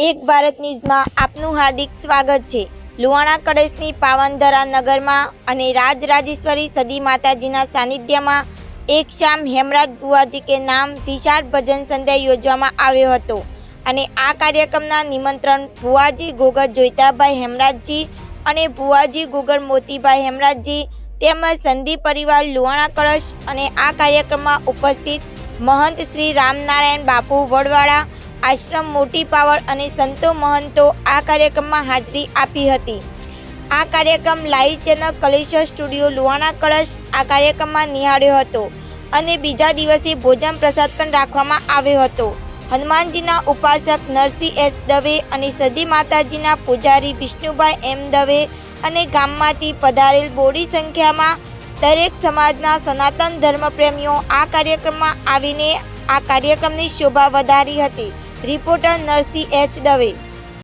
એક ભારત ન્યૂઝમાં આપનું હાર્દિક સ્વાગત છે. લુવાણા કળશની પાવનધરા નગરમાં અને રાજરાજેશ્વરી સદી માતાજીના સાનિધ્યમાં એક શામ હેમરાજ બુવાજી કે નામ વિશાળ ભજન સંધ્યા યોજવામાં આવ્યો હતો. અને આ કાર્યક્રમના નિમંત્રણ ભુવાજી ગોગર જોઈતાભાઈ હેમરાજજી અને ભુવાજી ગોગર મોતીભાઈ હેમરાજજી તેમજ સંધિ પરિવાર લુવાણા કળશ અને આ કાર્યક્રમમાં ઉપસ્થિત મહંત શ્રી રામનારાયણ બાપુ વડવાળા આશ્રમ મોટી પાવર અને સંતો મહંતો આ કાર્યક્રમમાં હાજરી આપી હતી. આ કાર્યક્રમ live channel Kaleshwar studio Luhana કળશ આ કાર્યક્રમમાં નિહાળ્યો હતો અને બીજા દિવસે ભોજન પ્રસાદ પણ રાખવામાં આવ્યો હતો. હનુમાનજીના ઉપાસક નરસિંહ એચ દવે અને સદી માતાજીના પૂજારી વિષ્ણુભાઈ એમ દવે અને ગામમાંથી પધારેલ બોડી સંખ્યામાં દરેક સમાજના સનાતન ધર્મપ્રેમીઓ આ કાર્યક્રમમાં આવીને આ કાર્યક્રમની શોભા વધારી હતી. Reporter Narsinh H Dave.